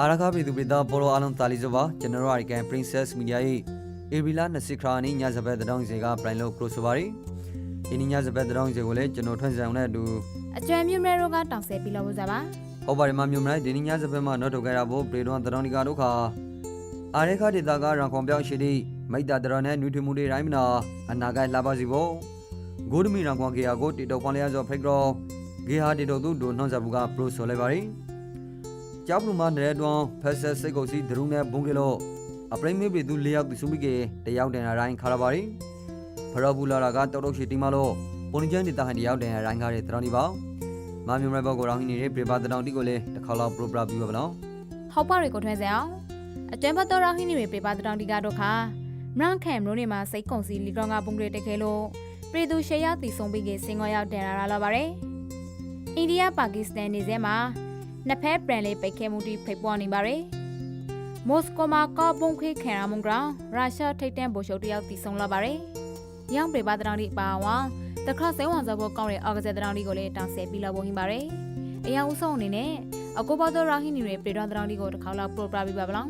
ရခါပြည်သူပြည်သားဘောလောအားလုံးတာလီဆိုပါကျွန်တော်တို့အရိကန် Princess Media ၏ဧပြီလ20ခါနေ့ညစပတ်တောင်းစီကပရိုင်လို့ cross ပါရီဒီနေ့ညစပတ်တောင်းစီကိုလည်းကျွန်တော်ထွန်းဆောင်နဲ့အတူအကျွမ်းမြမဲတို့ကတောင်ဆဲပြီးလို့စားပါဟောပါရမမြို့မလိုက်ဒီနေ့ညစပတ်မှာတော့ထုတ်ခဲ့တာဖို့ပြေတော်တောင်းဒီကတို့ခါအာရခဒေတာကရန်ခွန်ပြောင်းရှိသည့်မိတ္တတရနဲ့နွေထွေမှုတွေတိုင်းမနာအနာဂတ်လာပါစီဖို့ဂိုဒမီရန်ခွန်ကေယာကိုတီတော်ခွန်လျာဆိုဖိတ်ကောဂေဟာတီတော်သူဒိုနှောင်းစဘူးကပရိုဆိုလိုက်ပါရီ ကျောက်ပလူမနေတဲ့တွန်းဖက်ဆက်စိတ်ကိုစီဒရုနဲ့ဘုံကလို့အပရိမေပြည်သူ၄ယောက်သူစုမိကေတယောက်တန်ရာတိုင်းခါရပါရီဖရဘူးလာကတောက်တော့ရှိတီမလို့ပုံချမ်းဒေတာဟန်တယောက်တန်ရာတိုင်းခါတဲ့တရောင်းဒီပါမမျိုးရဲဘောကိုရောင်းဟင်းနေတဲ့ပြေပါတတောင်တီကိုလည်းတစ်ခါလောက်ပရိုပရာပြီးပါဗလားဟောက်ပါရီကိုထွဲစအောင်အကျွမ်းဘတ်တော်ရဟင်းနေပေပါတောင်ဒီကတော့ခါမရန်ခဲမလို့နေမှာစိတ်ကုံစီလီကောင်ကပုံတွေတက်ခဲလို့ပြည်သူရှေ့ရတီဆုံးပြီးကစင်ကောရောက်တယ်လာလာပါတယ်အိန္ဒိယပါကစ္စတန်နေစဲမှာ နှစ်ဖက်ပရန်လေးပိတ်ခဲမှုတိဖိတ်ပေါ်နေပါတယ်မော်စကိုမှာကော့ဘုံခေခံရမုံကောင်ရုရှားထိတ်တန့်ဗိုလ်ချုပ်တယောက်တီဆုံးလာပါတယ်ရောင်ပေပါတောင်ဒီပါဝါတခါစဲဝန်စောဖို့ကောင်းတဲ့အော်ဂဇက်တောင်ဒီကိုလည်းတောင်းဆဲပြီးလောက်ပုံဟင်းပါတယ်အရာဦးဆုံးအနေနဲ့အကိုဘောတော်ရာဟီနီရဲ့ပြေတော်တော်လေးကိုတစ်ခါလောက်ပရိုပရာပြပါဗလား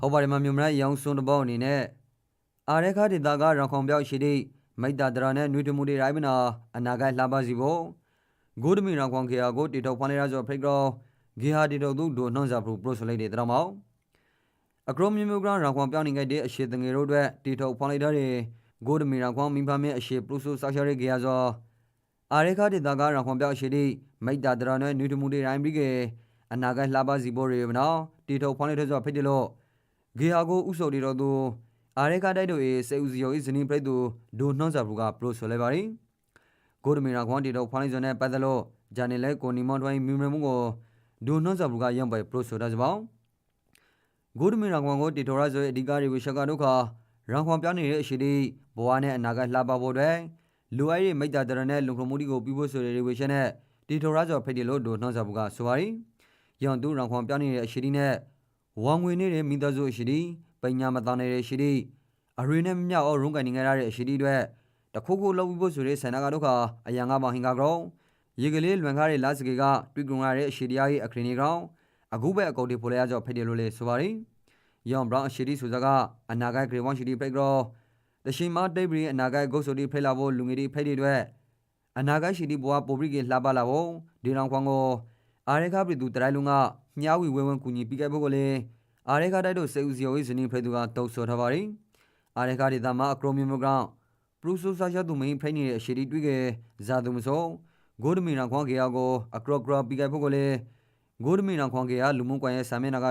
ဟုတ်ပါတယ်မမျိုးမရောင်စွန်းတပေါအနေနဲ့အာရခဒေတာကရန်ခွန်ပြောင်းရှိသည့်မိတ္တတရနဲ့နွေထွေမှုတွေတိုင်းမနာအနာဂတ်လာပါစီဖို့ ဂိုဒမီရန်ခွန်ကေယာကိုတီတော်ဖွန်လေရာဆိုဖိတ်ကောဂေဟာတီတော်သူဒိုနှောင်းစာပရိုပရိုဆိုလိုက်တဲ့တရောင်းမောက်အကရိုမီမျိုးကရန်ခွန်ပြောင်းနေခဲ့တဲ့အရှိတငယ်တို့အတွက်တီတော်ဖွန်လေတဲ့ဂိုဒမီရန်ခွန်မိဖမင်းအရှိပရိုဆိုဆောက်ရှရဲဂေယာဆိုအာရခဒေတာကရန်ခွန်ပြောင်းရှိသည့်မိတ္တတရနဲ့နွေထွေမှုတွေတိုင်းပြီးကအနာဂတ်လာပါစီဖို့ရေမနော်တီတော်ဖွန်လေတဲ့ဆိုဖိတ်တယ်လို့ဂေဟာကိုဥဆိုတီတော်သူအာရေကတိုက်တို့၏စေဦးစီယော၏ဇနီးပရိတ်သူဒိုနှောင်းစာဘူးကပရိုဆိုလဲပါရီ ဂိုဒမီနာခွန်တီတော်ဖွားလေးစွန်နဲ့ပတ်သက်လို့ဂျာနေလဲကိုနီမွန်တွိုင်းမြူမမှုကိုဒိုနှောင်းစာဘူးကရောင်းပဲပရိုဆိုတာစပောင်းဂိုဒမီနာခွန်ကိုတီတော်ရဆိုရဲ့အဓိကတွေကိုရှက်ကဒုက္ခရန်ခွန်ပြောင်းနေတဲ့အရှိတိဘဝနဲ့အနာဂတ်လှပဖို့အတွက်လူအိုက်ရဲ့မိတ္တတရနဲ့လုံခမှုတီကိုပြီးဖို့ဆိုတဲ့ရေဝေရှနဲ့တီတော်ရဆိုဖိတ်တယ်လို့ဒိုနှောင်းစာဘူးကဆိုပါရီယွန်သူရန်ခွန်ပြောင်းနေတဲ့အရှိတိနဲ့ဝမ်ငွေနေတဲ့မိသားစုအရှိတီပညာမသားနေတဲ့အရှိတီအရွေနဲ့မမြောက်အောင်ရုံးကန်နေကြရတဲ့အရှိတီတွေ တခုခုလောက်ပြီးဖို့ဆိုတဲ့ဆန္ဒကဒုက္ခအယံကမဟင်္ဂကောင်ရေကလေးလွန်ကားတဲ့လာစကေကတွေ့ကြုံရတဲ့အရှိတရားရဲ့အခရင်နေကောင်အခုပဲအကုတ်တွေပိုလဲရကြောဖိတယ်လို့လေဆိုပါရီယောင်ဘရောင်းအရှိတီဆိုစကအနာဂတ်ဂရေဝန်ရှိတီဖိတ်ကောတရှိမတိတ်ပြီးအနာဂတ်ဂုတ်ဆိုတီဖိတ်လာဖို့လူငယ်တီဖိတ်တွေအတွက်အနာဂတ်ရှိတီဘဝပိုပရိကေလှပလာဖို့ဒီနောင်ခွန်ကိုအာရခပြည်သူတရိုင်းလုံးကမြားဝီဝဲဝဲကူညီပြီးခဲ့ဖို့ကိုလေအာရေခတိုက်တို့စေဦးစီယို၏ဇနီးဖိတ်သူကတုတ်ဆော်ထားပါရီအာရေခဒေသမှာအကရိုမီမိုဂရောင်း ပရူဆိုဆာရှတ်သူမင်းဖိတ်နေတဲ့အရှိတီတွေ့ခဲ့ဇာသူမစောဂိုဒမီနာခွန်ကေယာကိုအကရောဂရပြီးခဲ့ဖို့ကိုလေဂိုဒမီနာခွန်ကေယာလူမှုကွန်ရဲ့ဆာမင်းနာက